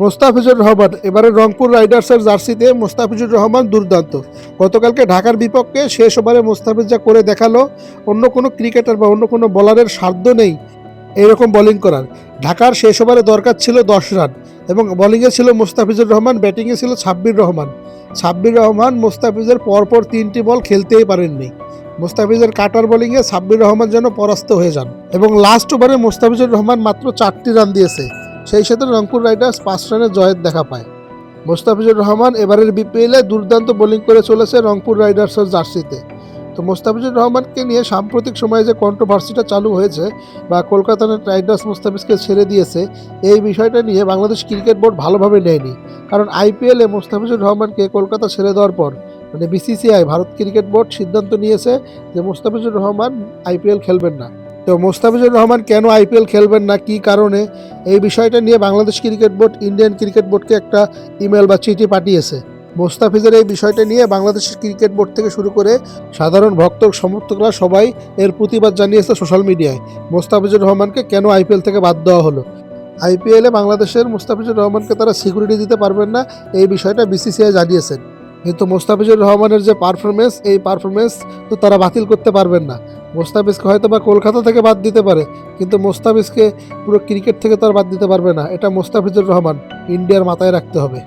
মোস্তাফিজুর রহমান। এবারে রংপুর রাইডার্সের জার্সিতে মোস্তাফিজুর রহমান দুর্দান্ত। গতকালকে ঢাকার বিপক্ষে শেষ ওভারে মোস্তাফিজ যা করে দেখাল, অন্য কোনো ক্রিকেটার বা অন্য কোনো বলারের সাধ্য নেই এইরকম বোলিং করার। ঢাকার শেষ ওভারে দরকার ছিল দশ রান এবং বোলিংয়ে ছিল মোস্তাফিজুর রহমান, ব্যাটিংয়ে ছিল ছাব্বির রহমান। ছাব্বির রহমান মোস্তাফিজের পরপর তিনটি বল খেলতেই পারেননি। মোস্তাফিজের কাটার বোলিংয়ে সাব্বির রহমান যেন পরাস্ত হয়ে যান এবং লাস্ট ওভারে মোস্তাফিজুর রহমান মাত্র চারটি রান দিয়েছে। সেই সাথে রংপুর রাইডার্স পাঁচ রানের জয়ের দেখা পায়। মোস্তাফিজুর রহমান এবারের বিপিএলে দুর্দান্ত বোলিং করে চলেছে রংপুর রাইডার্সের জার্সিতে। তো মোস্তাফিজুর রহমানকে নিয়ে সাম্প্রতিক সময়ে যে কন্ট্রোভার্সিটা চালু হয়েছে বা কলকাতা নাইট রাইডার্স মোস্তাফিজকে ছেড়ে দিয়েছে, এই বিষয়টা নিয়ে বাংলাদেশ ক্রিকেট বোর্ড ভালোভাবে নেয়নি। কারণ আইপিএলে মোস্তাফিজুর রহমানকে কলকাতা ছেড়ে দেওয়ার পর মানে বিসিসিআই, ভারত ক্রিকেট বোর্ড সিদ্ধান্ত নিয়েছে যে মোস্তাফিজুর রহমান আইপিএল খেলবেন না। তো মোস্তাফিজুর রহমান, কেন আইপিএল খেলবেন না, কী কারণে? এই বিষয়টা নিয়ে Bangladesh cricket board, Indian cricket বোর্ডকে একটা ইমেল বা চিঠি পাঠিয়েছে। মোস্তাফিজের এই বিষয়টা নিয়ে বাংলাদেশ ক্রিকেট বোর্ড থেকে শুরু করে সাধারণ ভক্ত, সমর্থকরা সবাই এর প্রতিবাদ জানিয়েছে সোশ্যাল মিডিয়ায়। মোস্তাফিজুর রহমানকে কেন আইপিএল থেকে বাদ দেওয়া হলো? আইপিএলে বাংলাদেশের মোস্তাফিজুর রহমানকে তারা সিকিউরিটি দিতে পারবেন না, এই বিষয়টা বিসিসিআই জানিয়েছেন কিন্তু মোস্তাফিজুর রহমানের যে পারফরমেন্স এই পারফরমেন্স তো তারা বাতিল করতে পারবেন না। মোস্তাফিজকে হয়তো বা কলকাতা থেকে বাদ দিতে পারে, কিন্তু মোস্তাফিজকে পুরো ক্রিকেট থেকে তো আর বাদ দিতে পারবে না। এটা মোস্তাফিজুর রহমান, ইন্ডিয়ার মাথায় রাখতে হবে।